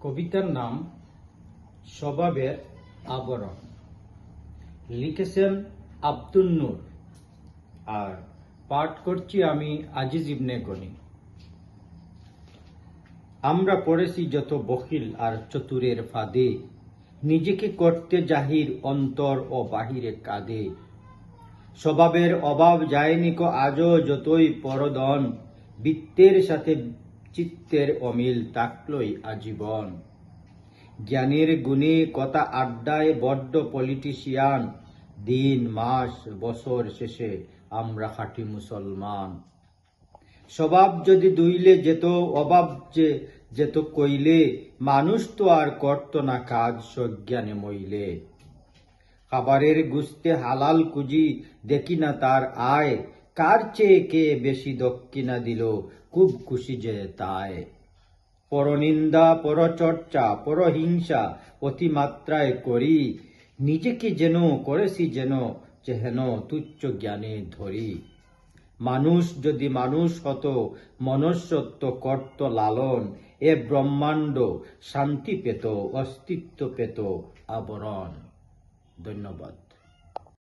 কবিতার নাম স্বভাবের আবরণ। লিখেছেন আব্দুল নূর। আর পাঠ করছি আমি আজিজ ইবনে গনি। আমরা পড়েছি যত বকিল আর চতুরের ফাঁদে, নিজেকে করতে জাহির অন্তর ও বাহিরে কাঁদে। স্বভাবের অভাব যায়নি কো আজও যতই পরদন, বৃত্তের সাথে চিত্তের অমিল তাকলই আজীবন। জ্ঞানের গুণে কথা আড্ডায় বড্ড পলিটিশিয়ান দিন, মাস, বছর শেষে আমরা খাঁটি মুসলমান। স্বভাব যদি দুইলে যেত, অভাব যে যেত কইলে, মানুষ তো আর করত না কাজ সজ্ঞানে মইলে। খাবারের গুস্তে হালাল কুজি দেখি না তার আয় কার চেয়ে কে বেশি দক্ষিণা দিল? খুব খুশি যে তাই। পরনিন্দা, পরচর্চা, পরহিংসা অতিমাত্রায় করি। নিজেকে যেন, করেছি যেন, যেহেন তুচ্ছ জ্ঞানে ধরি। মানুষ যদি মানুষ হতো, মনুষ্যত্ব কর্ত লালন। এ ব্রহ্মাণ্ড শান্তি পেত, অস্তিত্ব পেত, আবরণ। ধন্যবাদ।